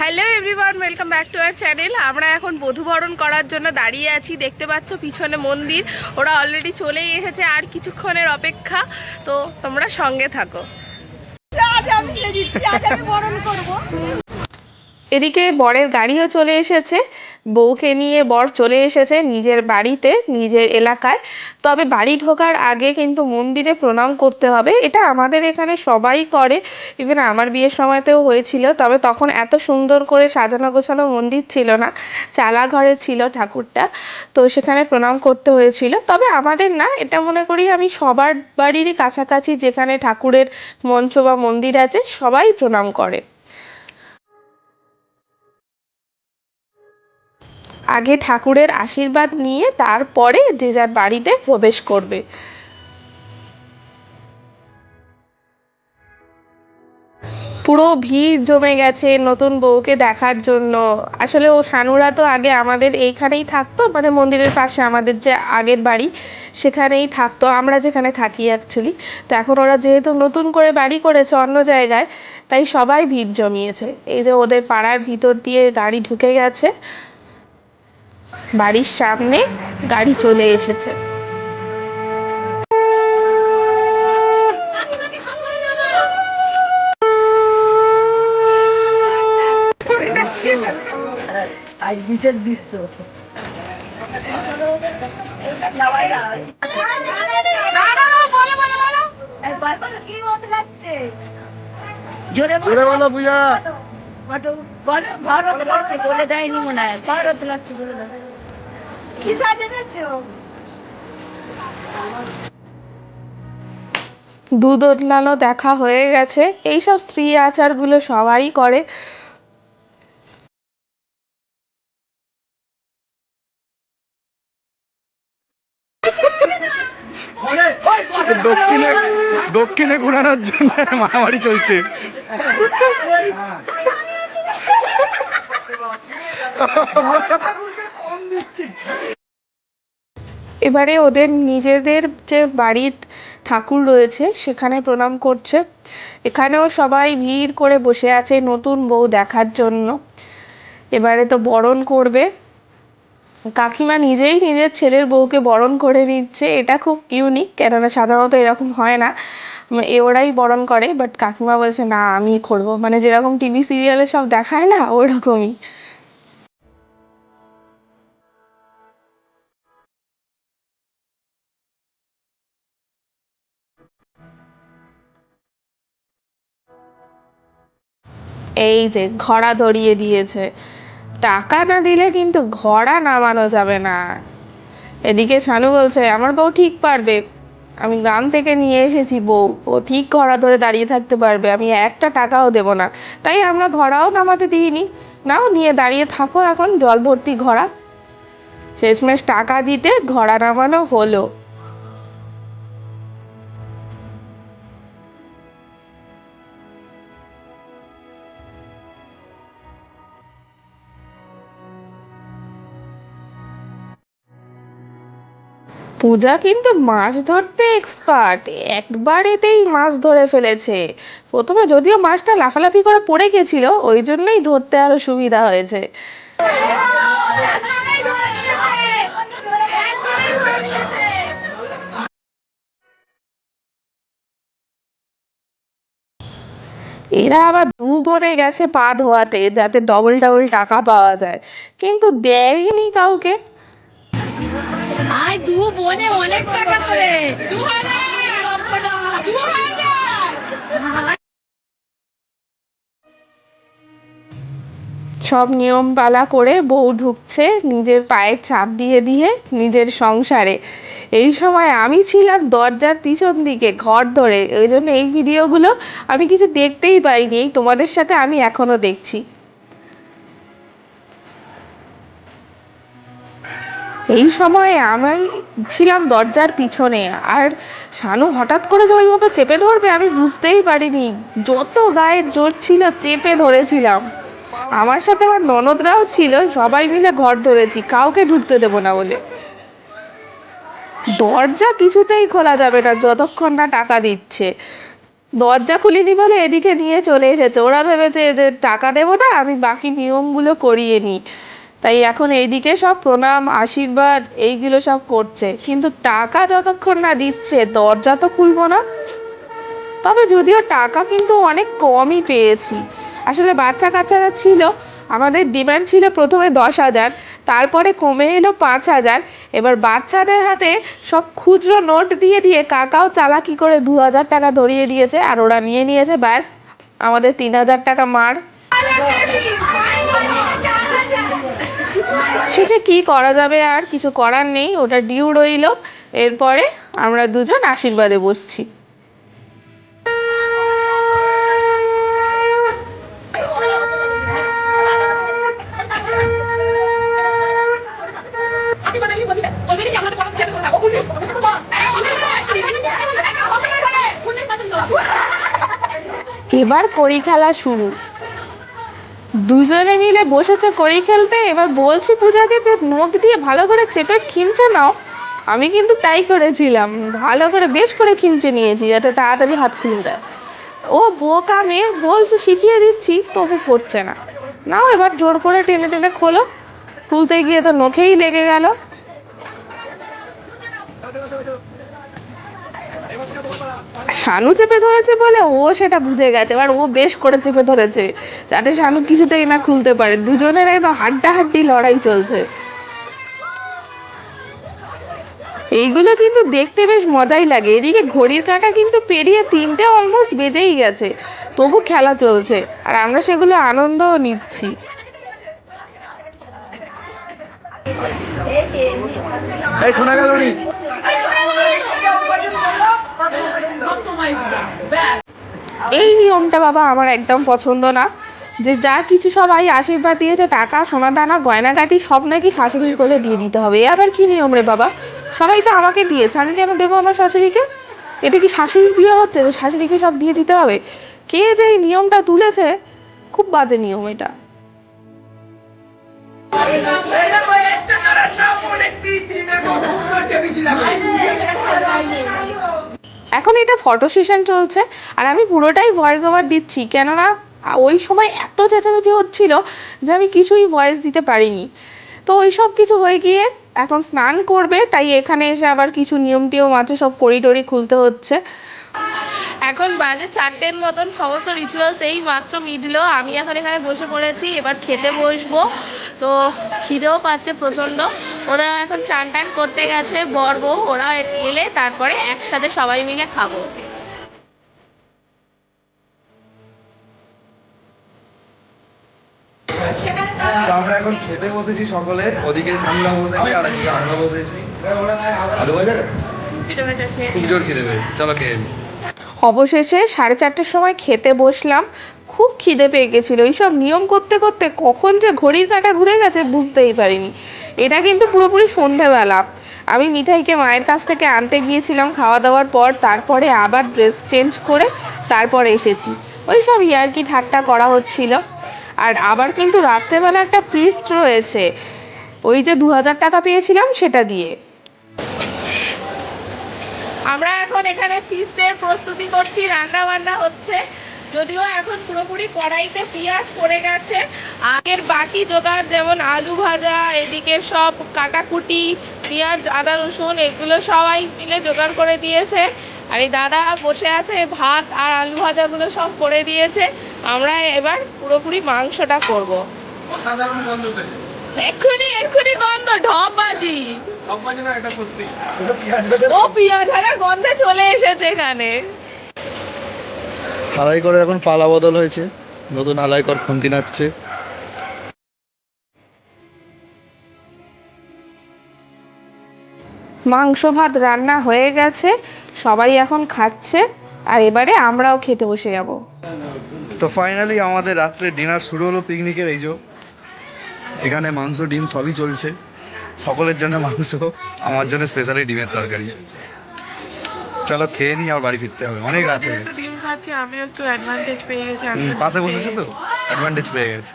Hello everyone welcome back to our channel আমরা এখন বধুবরণ করার জন্য দাঁড়িয়ে আছি। দেখতে পাচ্ছ পিছনে মন্দির। ওরা অলরেডি চলেই এসেছে আর কিছুক্ষণের অপেক্ষা। তো তোমরা সঙ্গে থাকো। আজ আমি বরণ করব। এদিকে বরের গাড়িও চলে এসেছে। বউকে নিয়ে বর চলে এসেছে নিজের বাড়িতে, নিজের এলাকায়। তবে বাড়ি ঢোকার আগে কিন্তু মন্দিরে প্রণাম করতে হবে। এটা আমাদের এখানে সবাই করে। ইভেন আমার বিয়ের সময়তেও হয়েছিল। তবে তখন এত সুন্দর করে সাজানো গোছানো মন্দির ছিল না। চালা ঘরে ছিল ঠাকুরটা। তো সেখানে প্রণাম করতে হয়েছিল। তবে আমাদের না, এটা মনে করি আমি সবার বাড়িরই কাছাকাছি যেখানে ঠাকুরের মঞ্চ বা মন্দির আছে, সবাই প্রণাম করে। আগে ঠাকুরের আশীর্বাদ নিয়ে তারপরে যে যার বাড়িতে প্রবেশ করবে। পুরো ভিড় জমে গেছে নতুন বউকে দেখার জন্য। আসলে ও সানুরা তো আগে আমাদের এইখানেই থাকতো মানে মন্দিরের পাশে আমাদের যে আগের বাড়ি সেখানেই থাকতো, আমরা যেখানে থাকি অ্যাকচুয়ালি তো এখন ওরা যেহেতু নতুন করে বাড়ি করেছে অন্য জায়গায়, তাই সবাই ভিড় জমিয়েছে। এই যে ওদের পাড়ার ভিতর দিয়ে গাড়ি ঢুকে গেছে। বাড়ির সামনে গাড়ি চলে এসেছে জোরে বলো পূজা ভারত লাগছে বলে দেয়নি মনে হয়। ভারত লাগছে বলে দেয় কি সাজেছো দুধ দেখা হয়ে গেছে। এইসব স্ত্রী আচারগুলো সবাই করে। দক্ষিণে দক্ষিণে ঘোরানোর জন্য মারামারি চলছে। এবারে ওদের নিজেদের যে বাড়ির ঠাকুর রয়েছে, সেখানে প্রণাম করছে। এখানেও সবাই ভিড় করে বসে আছে নতুন বউ দেখার জন্য। এবারে তো বরণ করবে। কাকিমা নিজেই নিজের ছেলের বউকে বরণ করে নিচ্ছে। এটা খুব ইউনিক কেননা সাধারণত এরকম হয় না। এ, ওরাই বরণ করে বাট কাকিমা বলছে, না, আমি করব। মানে যেরকম টিভি সিরিয়ালে সব দেখায় না, ওরকমই। এই যে ঘোড়া ধরিয়ে দিয়েছে। টাকা না দিলে কিন্তু ঘোড়া নামানো যাবে না। এদিকে শানু বলছে, আমার বউ ঠিক পারবে। আমি গ্রাম থেকে নিয়ে এসেছি বউ। ও ঠিক ঘোড়া ধরে দাঁড়িয়ে থাকতে পারবে। আমি একটা টাকাও দেব না। তাই আমরা ঘোড়াও নামাতে দিইনি। নাও, নিয়ে দাঁড়িয়ে থাকো এখন, জল ভর্তি ঘোড়া। শেষমেশ টাকা দিতে ঘোড়া নামানো হলো। পূজা কিন্তু মাছ ধরতে এক্সপার্ট একবারেতেই মাছ ধরে ফেলেছে। প্রথমে যদিও মাছটা লাফালাফি করে পড়ে গেছিল, ওই জন্যই ধরতে আরও সুবিধা হয়েছে। এরা আবার দু বোনে গেছে পা ধোয়াতে, যাতে ডবল ডবল টাকা পাওয়া যায়। কিন্তু দেয়নি কাউকে। আয় দু বোনে অনেক টাকা করে। সব নিয়ম পালা করে বউ ঢুকছে নিজের পায়ের ছাপ দিয়ে দিয়ে নিজের সংসারে। এই সময় আমি ছিলাম দরজার পিছন দিকে, ঘর ধরে। ওই জন্য এই ভিডিওগুলো আমি কিছু দেখতেই পাইনি। তোমাদের সাথে আমি এখনও দেখছি। এই সময়ে আমি ছিলাম দরজার পিছনে আর শানু হঠাৎ করে যে ওইভাবে চেপে ধরবে, আমি বুঝতেই পারিনি। যত গায়ের জোর ছিল চেপে ধরেছিলাম। আমার সাথে আমার ননদরাও ছিল, সবাই মিলে ঘর ধরেছি, কাউকে ঢুকতে দেবো না বলে। দরজা কিছুতেই খোলা যাবে না, যতক্ষণ না টাকা দিচ্ছে। দরজা খুলিনি বলে এদিকে নিয়ে চলে এসেছে। ওরা ভেবেছে যে টাকা দেবো না, আমি বাকি নিয়মগুলো করিয়ে নিই। তাই এখন এইদিকে সব প্রণাম আশীর্বাদ এইগুলো সব করছে কিন্তু টাকা যতক্ষণ না দিচ্ছে দরজা তো খুলবো না তবে যদিও টাকা কিন্তু অনেক কমই পেয়েছি আসলে বাচ্চা কাচ্চারা ছিল আমাদের ডিমান্ড ছিল প্রথমে দশ হাজার তারপরে কমে এলো পাঁচ হাজার এবার বাচ্চাদের হাতে সব খুচরো নোট দিয়ে দিয়ে কাকাও চালাকি করে দু হাজার টাকা ধরিয়ে দিয়েছে আর ওরা নিয়ে নিয়েছে ব্যাস আমাদের তিন হাজার টাকা মার শেষে কি করা যাবে আর কিছু করার নেই, ওটা ডিউ রইল। এরপরে আমরা দুজন আশীর্বাদে বসছি। এবার কড়ি খেলা শুরু। দুজনে মিলে বসেছে কড়ি খেলতে, এবার বলছি পূজাকে তো নখ দিয়ে ভালো করে চেপে খিমচে নাও। আমি কিন্তু তাই করেছিলাম, ভালো করে বেশ করে খিমচে নিয়েছি, যাতে তাড়াতাড়ি হাত খুলে দেয় ও বোকা মেয়ে, বলছে, শিখিয়ে দিচ্ছি, তবু করছে না। নাও এবার জোর করে টেনে টেনে খোলো। খুলতে গিয়ে তো নখেই লেগে গেল। শানু চেপে ধরেছে বলে ও সেটা বুঝে গেছে, এবার ও বেশ করে চেপে ধরেছে, যাতে শানু কিছুতেই না খুলতে পারে। দুজনের একদম হাড্ডাহাড্ডি লড়াই চলছে। এইগুলো কিন্তু দেখতে বেশ মজাই লাগে। এদিকে ঘড়ির কাঁটা কিন্তু পেরিয়ে তিনটে অলমোস্ট বেজেই গেছে। তবু খেলা চলছে, আর আমরা সেগুলো আনন্দও নিচ্ছি। শোনা গেল এই নিয়মটা বাবা আমার একদম পছন্দ না যে যা কিছু সবাই আশীর্বাদ দিয়েছে টাকা সোনা দানা গয়নাগাটি সব নাকি শাশুড়ির কোলে দিয়ে দিতে হবে এ আবার কি নিয়ম রে বাবা সবাই তো আমাকে দিয়েছে আমি কেন দেবো আমার শাশুড়িকে এটা কি শাশুড়ির বিয়ে হচ্ছে শাশুড়িকে সব দিয়ে দিতে হবে কে যে এই নিয়মটা তুলেছে খুব বাজে নিয়ম এটা এখন এটা ফটো সেশন চলছে আর আমি পুরোটাই ভয়েস ওভার দিচ্ছি, কেননা ওই সময় এত চেঁচামেচি হচ্ছিল যে আমি কিছুই ভয়েস দিতে পারিনি। তো ওই সব কিছু হয়ে গিয়ে এখন স্নান করবে, তাই এখানে এসে আবার কিছু নিয়ম টিয়ম আছে, সব করিডোরি খুলতে হচ্ছে। এখন বাজে চারটের মতন সমস্ত রিচুয়ালস এই মাত্র মিটলো। আমি এখন এখানে বসে পড়েছি এবার খেতে বসবো। তো খিদেও পাচ্ছে প্রচণ্ড। ওরা এখন চান টান করতে গেছে বর বউ ওরা এলে তারপরে একসাথে সবাই মিলে খাব আমরা এখন খেতে বসেছি সকলে ওদিকে সামলা বসেছি আর এদিকে আমরা বসেছি। খুব জোর খেতে পেয়েছি। চলো খেয়ে। অবশেষে সাড়ে চারটের সময় খেতে বসলাম। খুব খিদে পেয়ে গেছিল। এইসব নিয়ম করতে করতে কখন যে ঘড়ির কাঁটা ঘুরে গেছে বুঝতেই পারিনি। এটা কিন্তু পুরোপুরি সন্ধেবেলা। আমি মিঠাইকে মায়ের কাছ থেকে আনতে গিয়েছিলাম খাওয়া দাওয়ার পর। তারপরে আবার ড্রেস চেঞ্জ করে তারপরে এসেছি। ওই সব ইয়ার্কি ঠাট্টা করা হচ্ছিল। আর আবার কিন্তু রাত্রেবেলা একটা ফিস্ট রয়েছে। ওই যে দু হাজার টাকা পেয়েছিলাম সেটা দিয়ে। আমরা এখন এখানে ফিস্টের প্রস্তুতি করছি রান্না বান্না হচ্ছে। যদিও এখন পুরোপুরি কড়াইতে পেঁয়াজ পড়ে গেছে আগের বাকি জোগাড় যেমন আলু ভাজা এদিকে সব কাটাকুটি পেঁয়াজ আদা রসুন এগুলো সবাই মিলে জোগাড় করে দিয়েছে। আর এই দাদা বসে আছে ভাত আর আলু ভাজাগুলো সব করে দিয়েছে। আমরা এবার পুরোপুরি মাংসটা করব। অসাধারণ গন্ধ পেয়েছে। এক্ষুনি এক্ষুনি গন্ধ ঢপ বাজি। ও পেঁয়াজ ভাজার গন্ধে চলে এসেছে এখানে। আলাই করে এখন পালা বদল হয়েছে। নতুন আলাই কর খুন্তি নাচ্ছে। মাংস ভাত রান্না হয়ে গেছে সবাই এখন খাচ্ছে আর এবারে আমরাও খেতে বসে যাব। তো ফাইনালি আমাদের রাত্রে ডিনার শুরু হলো পিকনিকের এই যে। এখানে মাংস ডিম সবই চলছে। সকলের জন্য মাংস আমার জন্য স্পেশালি ডিমের তরকারি। চলো খেয়ে নিই আবার বাড়ি ফিরতে হবে। অনেক রাত হয়ে গেছে। আমি একটু অ্যাডভান্টেজ পেয়ে গেছি পাশে বসেছো তো? অ্যাডভান্টেজ পেয়ে গেছে।